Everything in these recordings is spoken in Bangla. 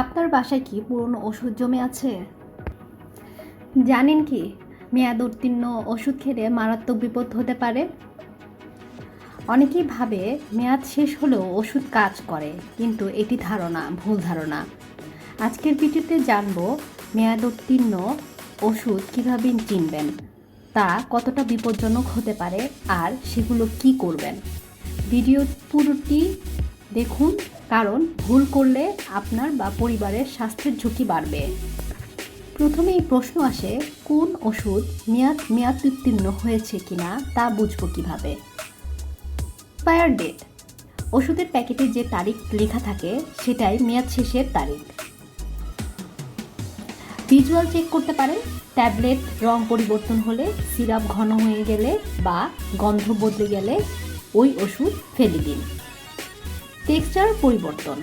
আপনার বাসায় কি পুরনো ওষুধ জমে আছে? জানেন কি, মেয়াদ উত্তীর্ণ ওষুধ খেলে মারাত্মক বিপদ হতে পারে। অনেকেই ভাবে মেয়াদ শেষ হলেও ওষুধ কাজ করে, কিন্তু এটি ধারণা, ভুল ধারণা। আজকের ভিডিওতে জানব মেয়াদ উত্তীর্ণ ওষুধ কীভাবে চিনবেন তা কতটা বিপজ্জনক হতে পারে, আর সেগুলো কি করবেন। ভিডিও পুরোটি দেখুন। কারণ ভুল করলে আপনার বা পরিবারের স্বাস্থ্যের ঝুঁকি বাড়বে। প্রথমেই প্রশ্ন আসে, কোন ওষুধ মেয়াদ মেয়াদ উত্তীর্ণ হয়েছে কিনা তা বুঝব কীভাবে? Expire date. ওষুধের প্যাকেটে যে তারিখ লেখা থাকে, সেটাই মেয়াদ শেষের তারিখ। ভিজুয়াল চেক করতে পারেন, ট্যাবলেট রং পরিবর্তন হলে, সিরাপ ঘন হয়ে গেলে বা গন্ধ বদলে গেলে ওই ওষুধ ফেলে দিন। টেক্সচার পরিবর্তন।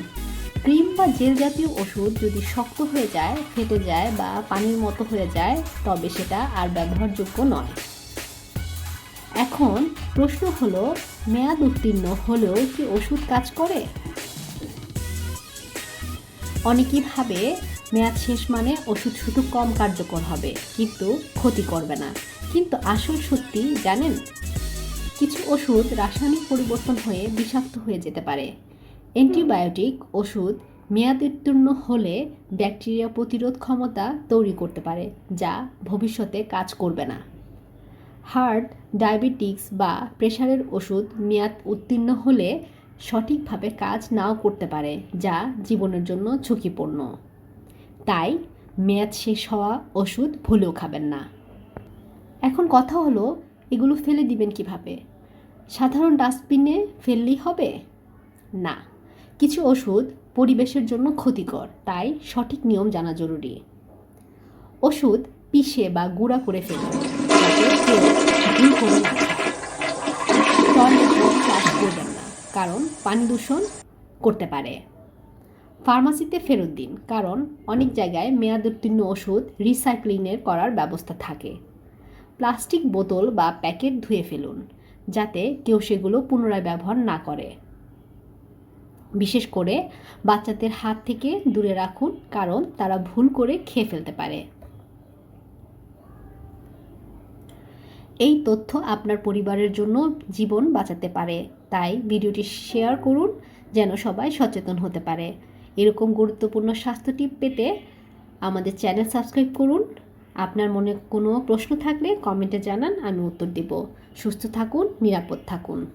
ক্রিম বা জেল জাতীয় ওষুধ যদি শক্ত হয়ে যায়, ফেটে যায় বা পানির মতো হয়ে যায়, তবে সেটা আর ব্যবহারযোগ্য নয়। এখন প্রশ্ন হলো, মেয়াদ উত্তীর্ণ হলেও কি ওষুধ কাজ করে? অনেকেই ভাবে, মেয়াদ শেষ মানে ওষুধ শুধু কম কার্যকর হবে, কিন্তু ক্ষতি করবে না। কিন্তু আসল সত্যি জানেন? কিছু ওষুধ রাসায়নিক পরিবর্তন হয়ে বিষাক্ত হয়ে যেতে পারে। অ্যান্টিবায়োটিক ওষুধ মেয়াদ উত্তীর্ণ হলে ব্যাকটেরিয়া প্রতিরোধ ক্ষমতা তৈরি করতে পারে, যা ভবিষ্যতে কাজ করবে না। হার্ট, ডায়াবেটিক্স বা প্রেশারের ওষুধ মেয়াদ উত্তীর্ণ হলে সঠিকভাবে কাজ নাও করতে পারে, যা জীবনের জন্য ঝুঁকিপূর্ণ। তাই মেয়াদ শেষ হওয়া ওষুধ ভুলেও খাবেন না। এখন কথা হলো, এগুলো ফেলে দিবেন কীভাবে? সাধারণ ডাস্টবিনে ফেললেই হবে? না। কিছু ওষুধ পরিবেশের জন্য ক্ষতিকর, তাই সঠিক নিয়ম জানা জরুরি। ওষুধ পিষে বা গুঁড়া করে ফেলুন চাষ কারণ পানি দূষণ করতে পারে। ফার্মাসিতে ফেরত দিন, কারণ অনেক জায়গায় মেয়াদ উত্তীর্ণ ওষুধ রিসাইক্লিংয়ের করার ব্যবস্থা থাকে। প্লাস্টিক বোতল বা প্যাকেট ধুয়ে ফেলুন, যাতে কেউ সেগুলো পুনরায় ব্যবহার না করে। বিশেষ করে বাচ্চাদের হাত থেকে দূরে রাখুন, কারণ তারা ভুল করে খেয়ে ফেলতে পারে। এই তথ্য আপনার পরিবারের জন্য জীবন বাঁচাতে পারে, তাই ভিডিওটি শেয়ার করুন যেন সবাই সচেতন হতে পারে। এরকম গুরুত্বপূর্ণ স্বাস্থ্য টিপ পেতে আমাদের চ্যানেল সাবস্ক্রাইব করুন। আপনার মনে কোনো প্রশ্ন থাকলে কমেন্টে জানান, আমি উত্তর দেব। সুস্থ থাকুন, নিরাপদ থাকুন।